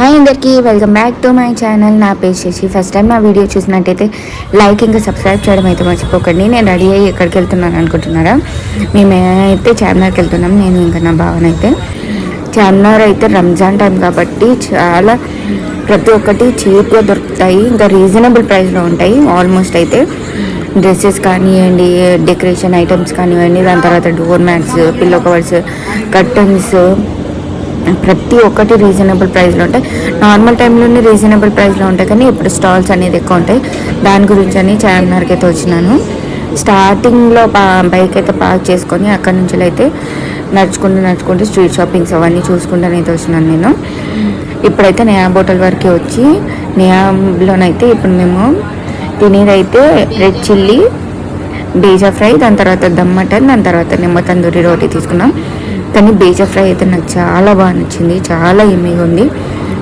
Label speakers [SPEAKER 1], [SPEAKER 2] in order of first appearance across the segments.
[SPEAKER 1] Hi అందరికీ welcome back to my channel. నా పేరు చేసి ఫస్ట్ టైం నా వీడియో చూసినట్టయితే లైక్ ఇంకా సబ్స్క్రైబ్ చేయడం అయితే మర్చిపోకండి. నేను రెడీ అయ్యి ఎక్కడికి వెళ్తున్నాను అనుకుంటున్నారా? మేమైతే చార్మినార్కి వెళ్తున్నాం. నేను ఇంకా నా భావన అయితే చార్మినార్ అయితే రంజాన్ టైం కాబట్టి చాలా ప్రతి ఒక్కటి చీప్గా దొరుకుతాయి. ఇంకా రీజనబుల్ ప్రైస్లో ఉంటాయి. ఆల్మోస్ట్ అయితే డ్రెస్సెస్ కానివ్వండి డెకరేషన్ ఐటమ్స్ కానివ్వండి దాని తర్వాత door mats pillow covers curtains ప్రతి ఒక్కటి రీజనబుల్ ప్రైస్లో ఉంటాయి. నార్మల్ టైంలోనే రీజనబుల్ ప్రైస్లో ఉంటాయి కానీ ఇప్పుడు స్టాల్స్ అనేది ఎక్కువ ఉంటాయి. దాని గురించి అని చార్మినార్కి అయితే వచ్చినాను. స్టార్టింగ్లో పా బైక్ అయితే పార్క్ చేసుకొని అక్కడి నుంచి అయితే నడుచుకుంటూ నడుచుకుంటూ స్ట్రీట్ షాపింగ్స్ అవన్నీ చూసుకుంటూనైతే వచ్చినాను నేను. ఇప్పుడైతే నయా బోటల్ వరకు వచ్చి నయాలోనైతే ఇప్పుడు మేము తినేదైతే రెడ్ చిల్లీ బీజా ఫ్రై దాని తర్వాత దమ్ మటన్ దాని తర్వాత నిమ్మ తందూరి రోటీ తీసుకున్నాం. కానీ బేజా ఫ్రై అయితే నాకు చాలా బాగా నచ్చింది చాలా ఎమ్మిగా ఉంది.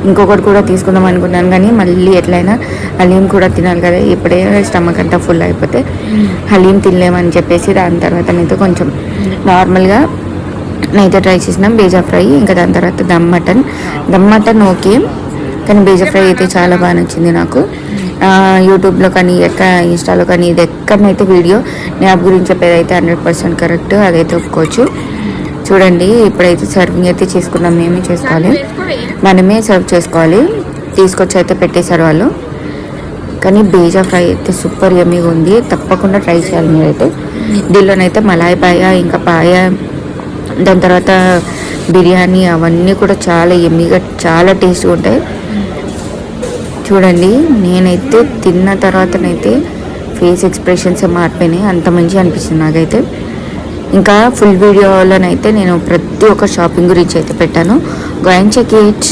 [SPEAKER 1] ఇంకొకటి కూడా తీసుకుందాం అనుకున్నాను కానీ మళ్ళీ ఎట్లయినా హలీం కూడా తినాలి కదా ఇప్పుడే స్టమక్ అంతా ఫుల్ అయిపోతే హలీం తినలేమని చెప్పేసి దాని తర్వాత అయితే కొంచెం నార్మల్గా నైతే ట్రై చేసినాం బేజా ఫ్రై ఇంకా దాని తర్వాత dum mutton. Dum mutton okay కానీ బేజా ఫ్రై అయితే చాలా బాగా నచ్చింది నాకు. యూట్యూబ్లో కానీ ఎక్కడ ఇన్స్టాలో కానీ ఇది ఎక్కడనైతే వీడియో యాప్ గురించి చెప్పేది అయితే హండ్రెడ్ పర్సెంట్ కరెక్ట్ అదైతే ఒప్పుకోవచ్చు. చూడండి ఇప్పుడైతే సర్వింగ్ అయితే చేసుకున్నాం మేమే చేసుకోవాలి. మనమే సర్వ్ చేసుకోవాలి. తీసుకొచ్చి అయితే పెట్టేశారు వాళ్ళు. కానీ బేజా ఫ్రై అయితే సూపర్ యమ్మీగా ఉంది. తప్పకుండా ట్రై చేయాలి మీరైతే. దీనిలోనైతే మలాయి పాయ ఇంకా పాయ దాని తర్వాత బిర్యానీ అవన్నీ కూడా చాలా ఎమ్మిగా చాలా టేస్ట్గా ఉంటాయి. చూడండి నేనైతే తిన్న తర్వాతనైతే ఫేస్ ఎక్స్ప్రెషన్స్ మారిపోయినాయి. అంత మంచిగా అనిపిస్తుంది నాకైతే. ఇంకా ఫుల్ వీడియోలోనైతే నేను ప్రతి ఒక్క షాపింగ్ గురించి అయితే పెట్టాను. Go check it